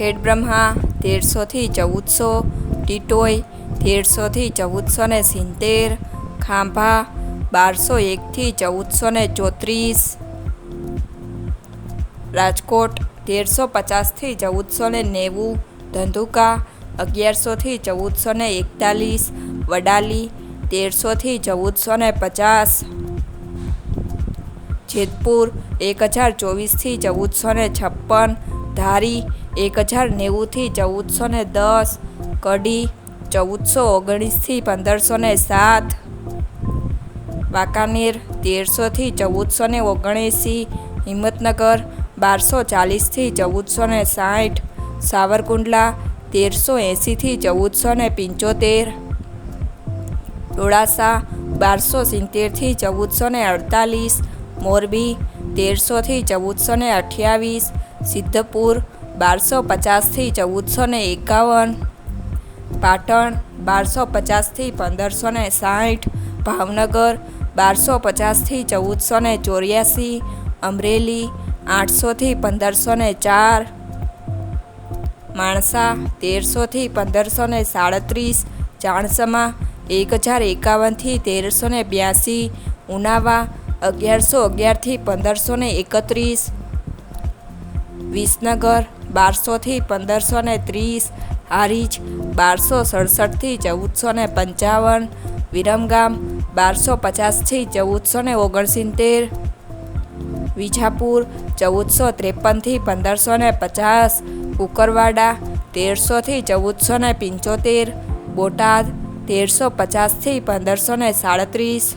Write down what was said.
ખેડ બ્રહ્મા તેરસોથી ચૌદસો, ટીટોય તેરસોથી ચૌદસો ને સિત્તેર, ખાંભા, બારસો એકથી ચૌદસો ને ચોત્રીસ, રાજકોટ, તેરસો પચાસથી ચૌદસો ને નેવું, ધંધુકા અગિયારસોથી ચૌદસો ને એકતાલીસ, વડાલી તેરસોથી ચૌદસો ને પચાસ, જેતપુર, એક હજાર ચોવીસથી ચૌદસો ને છપ્પન ધારી એક હજાર નેવુંથી ચૌદસો ને દસ, કડી ચૌદસો ઓગણીસથી પંદરસો ને સાત, વાંકાનેર તેરસોથી ચૌદસો ને ઓગણએંસી હિંમતનગર બારસો ચાલીસથી ચૌદસો ને સાઠ, સાવરકુંડલા તેરસો એંસીથી ચૌદસો ને પંચોતેર ડોળાસા બારસો સિત્તેરથી ચૌદસો ને અડતાલીસ, મોરબી તેરસોથી ચૌદસો ને અઠ્યાવીસ સિદ્ધપુર, બારસો પચાસથી ચૌદસો ને એકાવન. પાટણ, બારસો પચાસથી પંદરસો ને સાઠ. ભાવનગર, બારસો પચાસથી ચૌદસો ને ચોર્યાસી. અમરેલી, આઠસોથી પંદરસો ને ચાર. માણસા, તેરસોથી પંદરસો ને સાડત્રીસ. ચાણસમા, એક હજાર એકાવનથી તેરસો ને બ્યાસી. ઉનાવા, અગિયારસો અગિયારથી પંદરસો ને એકત્રીસ. વિસનગર બારસોથી પંદરસો ને ત્રીસ, હારીજ બારસો સડસઠથી ચૌદસો ને પંચાવન, વિરમગામ બારસો પચાસથી ચૌદસો ને ઓગણસિત્તેર, વિજાપુર ચૌદસો ત્રેપનથી પંદરસો ને પચાસ, કુકરવાડા તેરસોથી ચૌદસો ને પંચોતેર, બોટાદ તેરસો પચાસથી પંદરસો ને સાડત્રીસ.